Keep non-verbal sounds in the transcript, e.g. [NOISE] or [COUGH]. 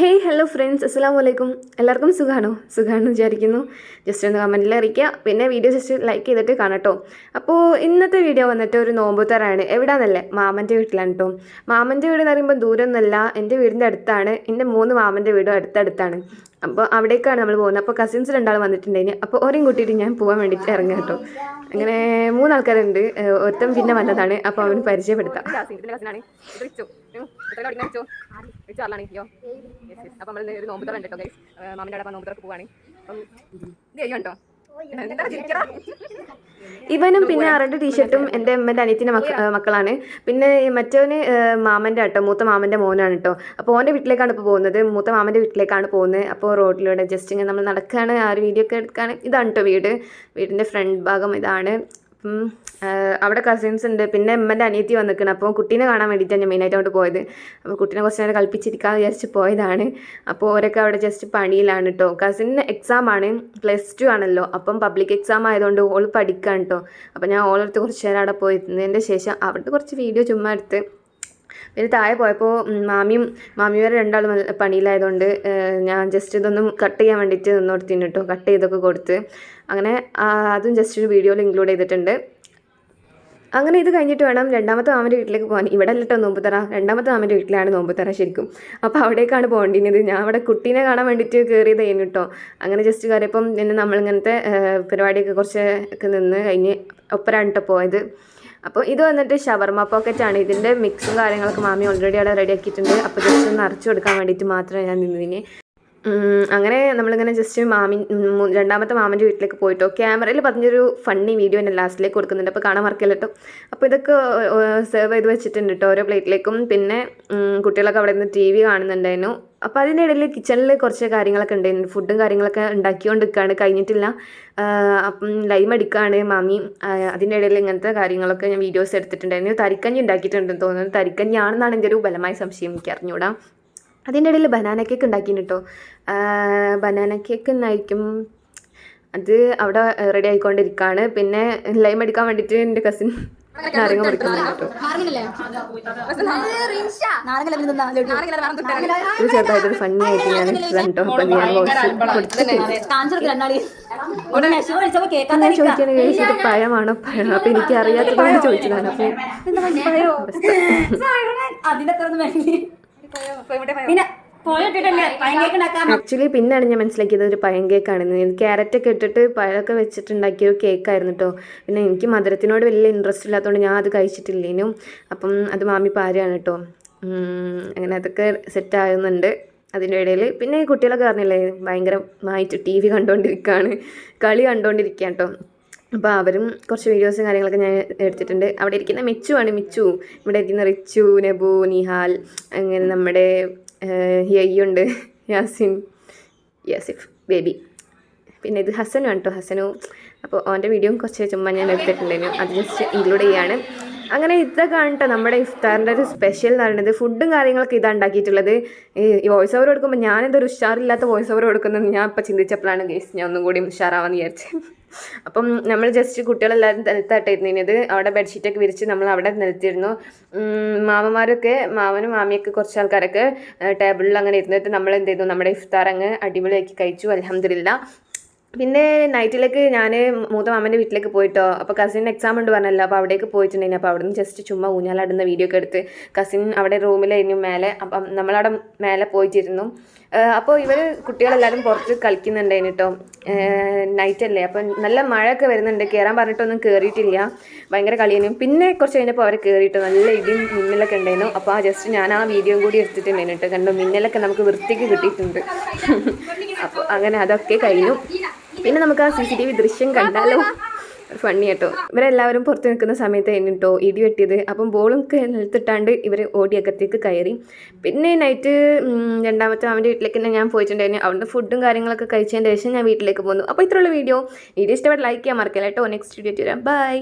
Hey hello friends അസ്സാം വലൈക്കും എല്ലാവർക്കും സുഖമാണോ സുഖമാണെന്ന് വിചാരിക്കുന്നു. ജസ്റ്റ് ഒന്ന് കമന്റിൽ അറിയിക്കുക. പിന്നെ വീഡിയോ ജസ്റ്റ് ലൈക്ക് ചെയ്തിട്ട് കാണട്ടോ അപ്പോൾ ഇന്നത്തെ വീഡിയോ വന്നിട്ട് ഒരു നോമ്പുത്തറാണ് എവിടെയാണെന്നല്ലേ മാമന്റെ വീട്ടിലാണ് കേട്ടോ മാമന്റെ വീട് എന്ന് പറയുമ്പോൾ ദൂരമൊന്നുമല്ല എന്റെ വീടിന്റെ അടുത്താണ്. എന്റെ മൂന്ന് മാമന്റെ വീടും അടുത്തടുത്താണ്. അപ്പോൾ അവിടേക്കാണ് നമ്മൾ പോകുന്നത്. അപ്പോൾ കസിൻസ് രണ്ടാൾ വന്നിട്ടുണ്ടായിന് അപ്പോൾ ഓരെയും കൂട്ടിയിട്ട് ഞാൻ പോകാൻ വേണ്ടിയിട്ട് ഇറങ്ങാം കേട്ടോ. അങ്ങനെ മൂന്നാൾക്കാരുണ്ട്. ഒരുത്തം പിന്നെ വന്നതാണ്. അപ്പോൾ അവന് പരിചയപ്പെടുത്താം. അപ്പം നമ്മൾ ഒരു നോമ്പ് തുറ കേട്ടോ ഗൈസ് മാമിന്റെ അവിടെ നോമ്പ് തുറക്ക് പോവാണ്. അപ്പം ഇത് ചെയ്യുന്നുണ്ടോ ഇവനും പിന്നെ അറണ്ട് ടീഷർട്ടും എന്റെ അമ്മന്റെ അനിയത്തിന്റെ മക്ക മക്കളാണ്. പിന്നെ മറ്റവന് മാമന്റെ കേട്ടോ മൂത്ത മാമന്റെ മോനാണ് കേട്ടോ അപ്പോൾ ഓന്റെ വീട്ടിലേക്കാണ് ഇപ്പോൾ പോകുന്നത്. മൂത്ത മാമന്റെ വീട്ടിലേക്കാണ് പോകുന്നത്. അപ്പോൾ റോഡിലൂടെ ജസ്റ്റ് ഇങ്ങനെ നമ്മൾ നടക്കുകയാണ് ആ ഒരു വീഡിയോ ഒക്കെ എടുക്കുകയാണ് ഇതാണ് കേട്ടോ വീട്. വീടിന്റെ ഫ്രണ്ട് ഭാഗം ഇതാണ്. അപ്പം അവിടെ കസിൻസ് ഉണ്ട്. പിന്നെ എമ്മന്റെ അനിയത്തി വന്നിക്കണം. അപ്പോൾ കുട്ടീനെ കാണാൻ വേണ്ടിയിട്ടാണ് ഞാൻ മെയിനായിട്ട് അങ്ങോട്ട് പോയത്. അപ്പോൾ കുട്ടീനെ കുറച്ച് നേരം കളിപ്പിച്ചിരിക്കാമെന്ന് വിചാരിച്ച് പോയതാണ്. അപ്പോൾ ഓരൊക്കെ അവിടെ ജസ്റ്റ് പണിയിലാണ് കേട്ടോ കസിന് എക്സാം ആണ്. പ്ലസ് ടു ആണല്ലോ. അപ്പം പബ്ലിക് എക്സാം ആയതുകൊണ്ട് ഓൾ പഠിക്കാൻ കേട്ടോ അപ്പോൾ ഞാൻ ഓളടുത്ത് കുറച്ച് നേരം അവിടെ പോയിരുന്നതിന്റെ ശേഷം അവിടുത്തെ കുറച്ച് വീഡിയോ ചുമ്മാ എടുത്ത് പിന്നെ താഴെ പോയപ്പോൾ മാമിയും മാമിമാരെ രണ്ടാളും പണിയിലായതുകൊണ്ട് ഞാൻ ജസ്റ്റ് ഇതൊന്നും കട്ട് ചെയ്യാൻ വേണ്ടിയിട്ട് നിന്നോടത്തിന് കേട്ടോ കട്ട് ചെയ്തൊക്കെ കൊടുത്ത്. അങ്ങനെ അതും ജസ്റ്റ് ഒരു വീഡിയോയിൽ ഇൻക്ലൂഡ് ചെയ്തിട്ടുണ്ട്. അങ്ങനെ ഇത് കഴിഞ്ഞിട്ട് വേണം രണ്ടാമത്തെ മാമന്റെ വീട്ടിലേക്ക് പോകാൻ. ഇവിടെ അല്ലട്ടോ നോമ്പ് തറ രണ്ടാമത്തെ മാമന്റെ വീട്ടിലാണ് നോമ്പ് തറ ശരിക്കും. അപ്പോൾ അവിടേക്കാണ് പോകേണ്ടിയത് ഞാൻ അവിടെ കുട്ടീനെ കാണാൻ വേണ്ടിയിട്ട് കയറിയതായിരുന്നു കേട്ടോ അങ്ങനെ ജസ്റ്റ് കയറിയപ്പം പിന്നെ നമ്മളിങ്ങനത്തെ പരിപാടിയൊക്കെ കുറച്ച് ഒക്കെ നിന്ന് കഴിഞ്ഞ് ഒപ്പരാണ് കേട്ടോ പോയത്. അപ്പോൾ ഇത് വന്നിട്ട് ഷവർമ ആണ്. ഇതിന്റെ മിക്സും കാര്യങ്ങളൊക്കെ മാമി ഓൾറെഡി അവിടെ റെഡി ആക്കിയിട്ടുണ്ട്. അപ്പോൾ ജസ്റ്റ് ഒന്ന് അരച്ചു കൊടുക്കാൻ വേണ്ടിയിട്ട് മാത്രമേ ഞാൻ നിന്നതിന് ഉം, അങ്ങനെ നമ്മളിങ്ങനെ ജസ്റ്റ് മാമി രണ്ടാമത്തെ മാമന്റെ വീട്ടിലേക്ക് പോയിട്ടോ ക്യാമറയിൽ പറഞ്ഞൊരു ഫണ്ണി വീഡിയോ എന്റെ ലാസ്റ്റിലേക്ക് കൊടുക്കുന്നുണ്ട്. അപ്പോൾ കാണാൻ മറക്കില്ല കേട്ടോ? അപ്പോൾ ഇതൊക്കെ സെർവ് ചെയ്ത് വെച്ചിട്ടുണ്ട് കേട്ടോ ഓരോ പ്ലേറ്റിലേക്കും പിന്നെ കുട്ടികളൊക്കെ അവിടെ നിന്ന് ടി വി കാണുന്നുണ്ടായിരുന്നു. അപ്പോൾ അതിനിടയിൽ കിച്ചണിൽ കുറച്ച് കാര്യങ്ങളൊക്കെ ഉണ്ടായിരുന്നു ഫുഡും കാര്യങ്ങളൊക്കെ ഉണ്ടാക്കിക്കൊണ്ട് നിൽക്കുകയാണ് കഴിഞ്ഞിട്ടില്ല അപ്പം ലൈം അടിക്കുകയാണ് മാമി. അതിന്റെ ഇടയിൽ ഇങ്ങനത്തെ കാര്യങ്ങളൊക്കെ ഞാൻ വീഡിയോസ് എടുത്തിട്ടുണ്ടായിരുന്നു. തരിക്കഞ്ഞി ഉണ്ടാക്കിയിട്ടുണ്ടെന്ന് തോന്നുന്നു. തരിക്കഞ്ഞി ആണെന്നാണ് എന്റെ ഒരു ബലമായ സംശയം. എനിക്ക് അറിഞ്ഞുകൂടാ അതിന്റെ ഇടയിൽ ബനാന കേക്ക് ഉണ്ടാക്കിന് കേട്ടോ ബനാന കേക്ക് എന്നായിരിക്കും അത് അവിടെ റെഡി ആയിക്കൊണ്ടിരിക്കുകയാണ് പിന്നെ ലൈം അടിക്കാൻ വേണ്ടിയിട്ട് എന്റെ കസിൻ നാരങ്ങ മുറിക്കുന്നുണ്ട് ചെറുതായിട്ടൊരു ഫണ്ണി ആയിട്ട് ഞാൻ അപ്പം ഞാൻ ഞാൻ ചോദിക്കാൻ പഴമാണോ പഴം അപ്പൊ എനിക്ക് അറിയാത്തതുകൊണ്ട് ചോദിച്ചതാണ് അപ്പൊ പിന്നെ പഴങ്കേക്ക് ഉണ്ടാക്കാൻ ആക്ച്വലി പിന്നെയാണ് ഞാൻ മനസ്സിലാക്കിയത് ഒരു പഴം കേക്കാണെന്ന് ക്യാരറ്റ് ഒക്കെ ഇട്ടിട്ട് പഴമൊക്കെ വെച്ചിട്ടുണ്ടാക്കിയ ഒരു കേക്കായിരുന്നു കേട്ടോ പിന്നെ എനിക്ക് മധുരത്തിനോട് വലിയ ഇൻട്രസ്റ്റ് ഇല്ലാത്തതുകൊണ്ട് ഞാൻ അത് കഴിച്ചിട്ടില്ലേനു അപ്പം അത് മാമി പാരയാണ് കേട്ടോ അങ്ങനെ അതൊക്കെ സെറ്റ് ആകുന്നുണ്ട് അതിന്റെ ഇടയിൽ പിന്നെ ഈ കുട്ടികളൊക്കെ പറഞ്ഞില്ലേ ഭയങ്കരമായിട്ട് ടി വി കണ്ടുകൊണ്ടിരിക്കുകയാണ് കളി കണ്ടുകൊണ്ടിരിക്കുകയാണ് കേട്ടോ അപ്പോൾ അവരും കുറച്ച് വീഡിയോസും കാര്യങ്ങളൊക്കെ ഞാൻ എടുത്തിട്ടുണ്ട്. അവിടെ ഇരിക്കുന്ന മിച്ചു ആണ് മിച്ചു. ഇവിടെ ഇരിക്കുന്ന റിച്ചു നെബു നിഹാൽ അങ്ങനെ നമ്മുടെ യയ്യുണ്ട്. യാസിൻ യാസിഫ് ബേബി. പിന്നെ ഇത് ഹസനും കേട്ടോ ഹസനു അപ്പോൾ അവന്റെ വീഡിയോ കുറച്ച് ചുമ്മാ ഞാൻ എടുത്തിട്ടുണ്ടായിരുന്നു. അത് ജസ്റ്റ് ഇൻക്ലൂഡ് ചെയ്യാണ്. അങ്ങനെ ഇതൊക്കെ കേട്ടോ നമ്മുടെ ഇഫ്താറിന്റെ ഒരു സ്പെഷ്യൽ എന്ന് പറയുന്നത്. ഫുഡും കാര്യങ്ങളൊക്കെ ഇതാണ് ഉണ്ടാക്കിയിട്ടുള്ളത്. ഈ വോയിസ് ഓവർ കൊടുക്കുമ്പോൾ ഞാനെന്തൊരു ഉഷാറില്ലാത്ത വോയിസ് ഓവർ കൊടുക്കുന്നത് ഞാൻ ഇപ്പോൾ ചിന്തിച്ചപ്പോഴാണ് ഗേസ് ഞാൻ ഒന്നും കൂടി ഉഷാറാവാന്ന് വിചാരിച്ചത്. അപ്പം നമ്മൾ ജസ്റ്റ് കുട്ടികളെല്ലാവരും നിലത്തായിട്ടിരുന്നത് അവിടെ ബെഡ്ഷീറ്റൊക്കെ വിരിച്ച് നമ്മൾ അവിടെ നിലത്തിരുന്നു. മാമന്മാരൊക്കെ മാമനും മാമിയൊക്കെ കുറച്ച് ആൾക്കാരൊക്കെ ടേബിളിൽ അങ്ങനെ ഇരുന്നിട്ട് നമ്മൾ എന്ത് ചെയ്തു? നമ്മുടെ ഇഫ്താർ അങ്ങ് അടിപൊളിയാക്കി കഴിച്ചു. അലഹമില്ല പിന്നെ നൈറ്റിലേക്ക് ഞാൻ മൂത്ത മാമന്റെ വീട്ടിലേക്ക് പോയിട്ടോ. അപ്പോൾ കസിൻ എക്സാം ഉണ്ട് പറഞ്ഞല്ലോ. അപ്പോൾ അവിടേക്ക് പോയിട്ടുണ്ടായിരുന്നു അപ്പോൾ അവിടെ നിന്ന് ജസ്റ്റ് ചുമ്മാ ഊഞ്ഞാലാടുന്ന വീഡിയോ ഒക്കെ എടുത്ത് കസിൻ അവിടെ റൂമിലായിരുന്നു മേലെ അപ്പം നമ്മളവിടെ മേലെ പോയിട്ടിരുന്നു. അപ്പോൾ ഇവർ കുട്ടികളെല്ലാവരും പുറത്ത് കളിക്കുന്നുണ്ടായിരുന്നു കേട്ടോ നൈറ്റ് അല്ലേ. അപ്പം നല്ല മഴയൊക്കെ വരുന്നുണ്ട്. കയറാൻ പറഞ്ഞിട്ടൊന്നും കയറിയിട്ടില്ല ഭയങ്കര കളിയായിരുന്നു പിന്നെ കുറച്ച് കഴിഞ്ഞപ്പോൾ അവർ കയറിയിട്ട് നല്ല ഇടിയും മിന്നലൊക്കെ ഉണ്ടായിരുന്നു. അപ്പോൾ ആ ജസ്റ്റ് ഞാൻ ആ വീഡിയോ കൂടി എടുത്തിട്ടുണ്ടായിരുന്നു കേട്ടോ കണ്ടോ? മിന്നലൊക്കെ നമുക്ക് വൃത്തിക്ക് കിട്ടിയിട്ടുണ്ട്. [LAUGHS] അപ്പോൾ അങ്ങനെ അതൊക്കെ കഴിഞ്ഞു. പിന്നെ നമുക്ക് ആ സി സി ടി വി ദൃശ്യം കണ്ടാലോ? ഫണ്ണി കേട്ടോ ഇവരെല്ലാവരും പുറത്ത് നിൽക്കുന്ന സമയത്ത് എന്നിട്ടോ ഇടി വെട്ടിയത്. അപ്പം ബോളും നിലത്തിട്ടാണ്ട് ഇവർ ഓടിയകത്തേക്ക് കയറി. പിന്നെ നൈറ്റ് രണ്ടാമത്തെ അവന്റെ വീട്ടിലേക്ക് തന്നെ ഞാൻ പോയിട്ടുണ്ടായിരുന്നു. അവിടുന്ന് ഫുഡും കാര്യങ്ങളൊക്കെ കഴിച്ചതിന് ശേഷം ഞാൻ വീട്ടിലേക്ക് പോന്നു. അപ്പോൾ ഇത്രയുള്ള വീഡിയോ വീഡിയോ ഇഷ്ടപ്പെട്ട് ലൈക്ക് ചെയ്യാൻ മറക്കില്ല കേട്ടോ നെക്സ്റ്റ് വീഡിയോ വരാം. ബൈ